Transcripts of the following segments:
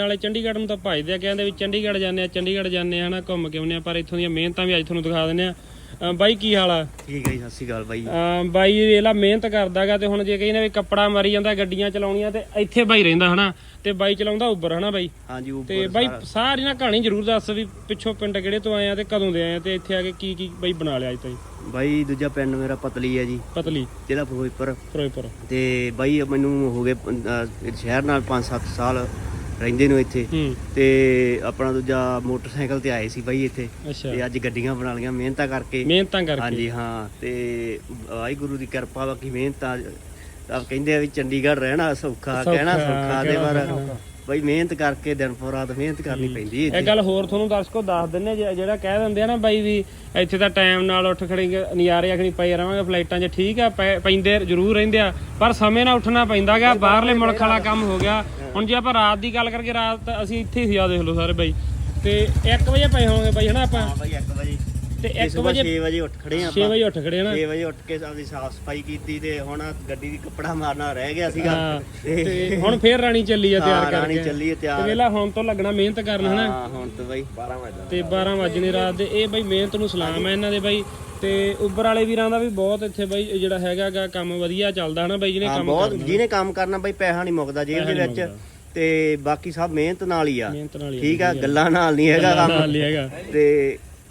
ਵਾਲੇ ਚੰਡੀਗੜ੍ਹ ਨੂੰ ਤਾਂ ਭਜਦੇ ਆ ਕਹਿੰਦੇ ਵੀ ਚੰਡੀਗੜ੍ਹ ਜਾਂਦੇ ਆ ਚੰਡੀਗੜ੍ਹ ਜਾਂਦੇ ਆ ਹਨਾ ਘੁੰਮ ਕੇ ਆਉਂਦੇ ਆ ਪਰ ਇੱਥੋਂ ਦੀਆਂ ਮਿਹਨਤਾਂ ਵੀ ਅੱਜ ਤੁਹਾਨੂੰ ਦਿਖਾ ਦਿੰਦੇ ਆ। ਬਾਈ ਕੀ ਹਾਲ ਆ? ਠੀਕ ਹੈ ਜੀ ਸਤਿ ਸ਼੍ਰੀ ਅਕਾਲ ਬਾਈ। ਬਾਈ ਵੇਲਾ ਮਿਹਨਤ ਕਰਦਾਗਾ ਤੇ ਹੁਣ ਜੇ ਕਹੀ ਨਾ ਵੀ ਕੱਪੜਾ ਮਾਰੀ ਜਾਂਦਾ ਗੱਡੀਆਂ ਚਲਾਉਣੀਆਂ ਤੇ ਇੱਥੇ ਬਾਈ ਰਹਿੰਦਾ ਹਨਾ ਤੇ ਬਾਈ ਚਲਾਉਂਦਾ ਉੱਬਰ ਹਨਾ ਬਾਈ? ਹਾਂਜੀ ਤੇ ਉੱਪਰ ਬਾਈ ਸਾਰੀ ਨਾ ਕਹਾਣੀ ਜ਼ਰੂਰ ਦੱਸ ਵੀ ਪਿੱਛੋਂ ਪਿੰਡ ਕਿਹੜੇ ਤੋਂ ਆਏ ਆ ਤੇ ਕਦੋਂ ਦੇ ਆਏ ਆ ਤੇ ਇੱਥੇ ਆ ਕੇ ਕੀ ਕੀ ਬਾਈ ਬਣਾ ਲਿਆ ਅੱਜ ਤਾਈਂ? ਬਾਈ ਦੂਜਾ ਪਿੰਡ ਮੇਰਾ ਪਤਲੀ ਹੈ ਜੀ। ਪਤਲੀ। ਜ਼ਿਲ੍ਹਾ ਫਿਰੋਜ਼ਪੁਰ। ਫਿਰੋਜ਼ਪੁਰ। ਤੇ ਬਾਈ ਮੈਨੂੰ ਹੋ ਗਏ ਸ਼ਹਿਰ ਨਾਲ 5-7 ਸਾਲ। ਰਹਿੰਦੇ ਨੂੰ ਇੱਥੇ। ਹੂੰ। ਤੇ ਆਪਣਾ ਦੂਜਾ ਮੋਟਰਸਾਈਕਲ ਤੇ ਆਏ ਸੀ ਬਾਈ ਇੱਥੇ। ਅੱਛਾ। ਤੇ ਅੱਜ ਗੱਡੀਆਂ ਬਣਾ ਲਈਆਂ ਮਿਹਨਤਾਂ ਕਰਕੇ। ਮਿਹਨਤਾਂ ਕਰਕੇ। ਹਾਂਜੀ ਹਾਂ ਤੇ ਵਾਹਿਗੁਰੂ ਦੀ ਕਿਰਪਾ ਬਾਕੀ ਮਿਹਨਤਾਂ ਤਾਂ ਕਹਿੰਦੇ ਆ ਵੀ ਚੰਡੀਗੜ੍ਹ ਰਹਿਣਾ ਸੌਖਾ ਕਹਿਣਾ ਸੌਖਾ ਦੇ ਪਰ ਬਾਈ ਮਿਹਨਤ ਕਰਕੇ ਦਿਨ ਪੂਰਾ ਰਾਤ ਮਿਹਨਤ ਕਰਨੀ ਪੈਂਦੀ ਹੈ ਇਹ ਗੱਲ ਹੋਰ ਤੁਹਾਨੂੰ ਦਰਸ਼ਕੋ ਦੱਸ ਦਿੰਨੇ ਜਿਹੜਾ ਕਹਿ ਦਿੰਦੇ ਆ ਨਾ ਬਾਈ ਵੀ ਇੱਥੇ ਤਾਂ ਟਾਈਮ ਨਾਲ ਉੱਠ ਖੜੀ ਨਜ਼ਾਰੇ ਆਖਣੀ ਪਈ ਰਵਾਂਗੇ ਫਲਾਈਟਾਂ 'ਚ ਠੀਕ ਆ ਪੈਂਦੇ ਜ਼ਰੂਰ ਰਹਿੰਦੇ ਆ ਪਰ ਸਮੇਂ ਨਾਲ ਉੱਠਣਾ ਪੈਂਦਾਗਾ ਬਾਹਰਲੇ ਮੁਲਕ ਵਾਲਾ ਕੰਮ ਹੋ ਗਿਆ। ਹੁਣ ਜੇ ਆਪਾਂ ਰਾਤ ਦੀ ਗੱਲ ਕਰਕੇ ਰਾਤ ਅਸੀਂ ਇੱਥੇ ਹੀ ਆ ਦੇਖ ਲਓ ਸਾਰੇ ਬਾਈ। ਤੇ 1 ਵਜੇ ਪਏ ਹੋਵਾਂਗੇ ਬਾਈ ਹਨਾ ਆਪਾਂ? ਹਾਂ ਬਾਈ 1 ਵਜੇ। ਤੇ ਤੇ 1 ਸਵੇਰ ਵਜੇ 6 ਵਜੇ ਉੱਠ ਖੜੇ ਆ 6 ਵਜੇ ਉੱਠ ਖੜੇ ਹਨਾ 6 ਵਜੇ ਉੱਠ ਕੇ ਆਪਦੀ ਸਾਫ਼ ਸਫ਼ਾਈ ਕੀਤੀ ਤੇ ਹੁਣ ਗੱਡੀ ਦੀ ਕੱਪੜਾ ਮਾਰਨਾ ਰਹਿ ਗਿਆ ਸੀਗਾ। ਤੇ ਹੁਣ ਫੇਰ ਰਾਣੀ ਚੱਲੀ ਆ ਤਿਆਰ ਹਾਂ, ਰਾਣੀ ਕਰਕੇ। ਚੱਲੀ ਤੇ ਤਿਆਰ। ਵੇਲਾ ਹੁਣ ਤੋਂ ਲੱਗਣਾ ਮਿਹਨਤ ਕਰਨ ਹਨਾ? ਹਾਂ ਹੁਣ ਤਾਂ ਬਾਈ 12 ਵਜੇ ਤੇ 12 ਵਜੇ ਰਾਤ ਦੇ। ਇਹ ਬਾਈ ਮਿਹਨਤ ਨੂੰ ਸਲਾਮ ਹੈ ਇਹਨਾਂ ਦੇ ਬਾਈ। ਤੇ ਉੱਬਰ ਵਾਲੇ ਵੀਰਾਂ ਦਾ ਵੀ ਬਹੁਤ ਇੱਥੇ ਬਾਈ ਜਿਹੜਾ ਹੈਗਾਗਾ ਕੰਮ ਵਧੀਆ ਚੱਲਦਾ ਹਨਾ ਬਾਈ ਜਿਹਨੇ ਕੰਮ ਬਹੁਤ ਕਰਨਾ। ਜਿਹਨੇ ਕੰਮ ਕਰਨਾ ਬਾਈ ਪੈਸਾ ਨਹੀਂ ਮੁੱਕਦਾ ਜੇਬ ਦੇ ਵਿੱਚ। ਤੇ ਬਾਕੀ ਸਭ ਮਿਹਨਤ ਨਾਲ ਹੀ ਆ। ਠੀਕ ਆ ਗੱਲਾਂ ਨਾਲ ਨਹੀਂ ਹੈਗਾ ਕੰਮ। ਤੇ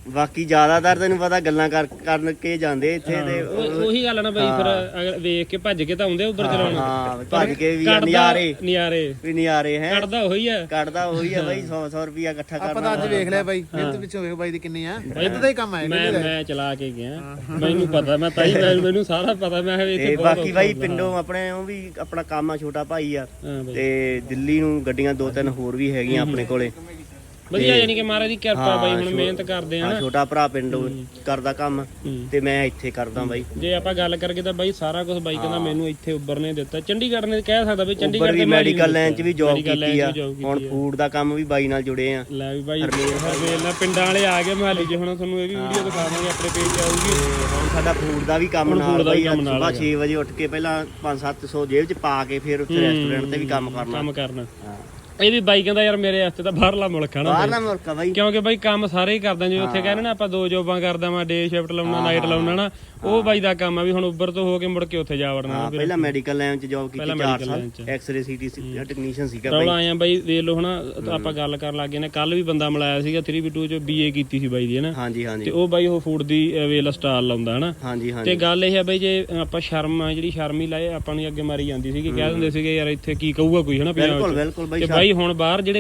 ਬਾਕੀ ਜ਼ਿਆਦਾਤਰ ਤੈਨੂੰ ਪਤਾ ਗੱਲਾਂ ਕਰ ਕਰਨ ਕੇ ਜਾਂਦੇ ਇੱਥੇ ਤੇ ਉਹ- ਉਹੀ ਗੱਲ ਆ ਨਾ ਬਾਈ ਫਿਰ ਅਗਰ ਵੇਖ ਕੇ ਭੱਜ ਕੇ ਤਾਂ ਆਉਂਦੇ ਉੱਬਰ ਚਲਾਉਣ। ਹਾਂ ਭੱਜ ਕੇ ਵੀ ਕੱਢਦਾ ਨਿਆਰੇ। ਨਿਆਰੇ। ਵੀ ਨਿਆਰੇ ਹੈ। ਕੱਢਦਾ ਉਹੀ ਆ। ਕੱਢਦਾ ਉਹੀ ਆ ਬਾਈ 100 100 ਰੁਪਿਆ ਇਕੱਠਾ ਆਪਾਂ ਕਰਨਾ। ਅੱਜ ਵੇਖ ਲਿਆ ਬਾਈ ਮਿਹਨਤ ਪਿੱਛੋਂ ਵੇਖ ਬਾਈ ਦੀ ਕਿੰਨੀ ਆ। ਇਦਾਂ ਦਾ ਹੀ ਕੰਮ ਹੈ ਮੈਂ ਮੈਂ ਚਲਾ ਕੇ ਗਿਆ। ਮੈਨੂੰ ਪਤਾ ਮੈਂ ਤਾਈ ਮੈਨੂੰ ਮੈਨੂੰ ਸਾਰਾ ਪਤਾ ਮੈਂ ਕਿਹਾ ਤੇ ਬਹੁਤ ਬਾਕੀ ਬਾਈ ਪਿੰਡੋਂ ਆਪਣੇ ਉਹ ਵੀ ਆਪਣਾ ਕੰਮ ਆ ਛੋਟਾ ਭਾਈ ਆ। ਹਾਂ ਬਾਈ। ਤੇ ਦਿੱਲੀ ਨੂੰ ਗੱਡੀਆਂ ਦੋ ਤਿੰਨ ਹੋਰ ਵੀ ਹੈਗੀਆਂ ਆਪਣੇ ਕੋਲੇ। ਵਧੀਆ ਯਾਨੀ ਕਿ ਮਹਾਰਾਜ ਦੀ ਕਿਰਪਾ ਬਾਈ ਹੁਣ ਮਿਹਨਤ ਕਰਦੇ ਆ ਨਾ। ਛੋਟਾ ਭਰਾ ਪਿੰਡੋਂ ਕਰਦਾ ਕੰਮ ਹੂੰ। ਤੇ ਮੈਂ ਇੱਥੇ ਕਰਦਾ ਬਾਈ। ਜੇ ਆਪਾਂ ਗੱਲ ਕਰਕੇ ਤਾਂ ਬਾਈ ਸਾਰਾ ਕੁਝ ਬਾਈ ਕਹਿੰਦਾ ਮੈਨੂੰ ਇੱਥੇ ਉੱਬਰ ਨੇ ਦਿੱਤਾ। ਚੰਡੀਗੜ੍ਹ ਨੇ ਕਹਿ ਸਕਦਾ ਵੀ ਉੱਪਰ ਚੰਡੀਗੜ੍ਹ ਵੀ ਮੈਡੀਕਲ ਲਾਈਨ 'ਚ ਵੀ ਜੌਬ Medical line ਕੀਤੀ 'ਚ ਆ। ਵੀ job ਕੀਤੀ ਹੁਣ ਫੂਡ ਦਾ ਕੰਮ ਵੀ ਬਾਈ ਨਾਲ ਜੁੜੇ ਆ। ਲੈ ਵੀ ਬਾਈ ਹਰਮੇਲ ਪਿੰਡਾਂ ਵਾਲੇ ਆ ਗਏ ਮਹਾਲੀ ਜੇ ਹੁਣ ਤੁਹਾਨੂੰ ਇਹ ਵੀ ਵੀਡੀਓ ਦਿਖਾਵਾਂਗੇ ਆਪਣੇ ਪੇਜ ਤੇ ਆਊਗੀ ਹੁਣ ਸਾਡਾ ਫੂਡ ਦਾ ਵੀ ਕੰਮ ਹੁਣ ਨਾਲ food ਦਾ ਵੀ ਬਾਈ ਕੰਮ ਨਾਲ ਸਵੇਰ 6 ਵਜੇ ਉੱਠ ਕੇ ਪਹਿਲਾਂ 5-700 ਜੇਬ 'ਚ ਪਾ ਕੇ ਫਿਰ ਉੱਥੇ ਰੈਸਟੋਰੈਂਟ ਤੇ ਵੀ ਕੰਮ ਕਰਨਾ। ਕੰਮ ਕਰਨਾ। ਹਾਂ। ਇਹ ਵੀ ਬਾਈ ਕਹਿੰਦਾ ਯਾਰ ਮੇਰੇ ਵਾਸਤੇ ਤਾਂ ਬਾਹਰਲਾ ਮੁਲਕ ਹੈ ਨਾ ਬਾਹਰ ਨਾ ਮੁਲਕ ਆ ਬਾਈ। ਕਿਉਂਕਿ ਬਾਈ ਕੰਮ ਸਾਰੇ ਹੀ ਕਰਦਾ ਜਿਵੇਂ ਉੱਥੇ ਕਹਿੰਦੇ ਨਾ ਆਪਾਂ ਦੋ ਜੋਬਾਂ ਕਰਦਾ ਮੈਂ ਡੇ ਸ਼ਿਫਟ ਲਾਉਣਾ ਨਾਈਟ ਲਾਉਣਾ ਨਾ ਉਹ ਬਾਈ ਦਾ ਕੰਮ ਆ ਵੀ ਹੁਣ ਉੱਬਰ ਤੋਂ ਹੋ ਕੇ ਮੁੜ ਕੇ ਉੱਥੇ ਜਾ ਵੜਨਾ ਹਾਂ ਪਹਿਲਾਂ ਮੈਡੀਕਲ ਲਾਈਨ 'ਚ ਜੌਬ ਕੀਤੀ ਪਹਿਲਾਂ 4 medical ਸਾਲ। ਐਕਸ-ਰੇ ਸੀਟੀ ਟੈਕਨੀਸ਼ੀਅਨ ਸੀਗਾ ਬਾਈ। ਰੌਲਾ ਆਇਆ ਬਾਈ ਵੇਖ ਲਓ ਹਨਾ ਆਪਾਂ ਗੱਲ ਕਰਨ ਲੱਗੇ ਨੇ ਕੱਲ ਵੀ ਬੰਦਾ ਮਿਲਾਇਆ ਸੀਗਾ 3v2 ਚ ਬੀਏ ਕੀਤੀ ਸੀ ਬਾਈ ਦੀ ਹਨਾ। ਹਾਂਜੀ ਤੇ ਹਾਂਜੀ ਉਹ ਬਾਈ ਉਹ ਫੂਡ ਦੀ ਵੇਲ ਸਟਾਲ ਲਾਉਂਦਾ ਹਨਾ। ਹਾਂਜੀ ਤੇ ਗੱਲ ਇਹ ਆ ਬਈ ਜੇ ਆਪਾਂ ਸ਼ਰਮ ਆ ਜਿਹੜੀ ਸ਼ਰਮ ਹੀ ਲਾਏ ਆਪਾਂ ਨੂੰ ਅੱਗੇ ਮਾਰੀ ਜਾਂਦੀ ਸੀ ਕਿ ਕਹਿ ਦਿੰਦੇ ਸੀਗੇ ਯਾਰ ਇੱਥੇ ਕੀ ਕਹੂਗਾ ਕੋਈ ਹਨਾ ਪੰਜਾਬ ਬਿਲਕੁਲ ਚ। ਬਿਲਕੁਲ ਬਾਈ ਤੇ ਬਾਈ ਹੁਣ ਬਾਹਰ ਜਿਹੜੇ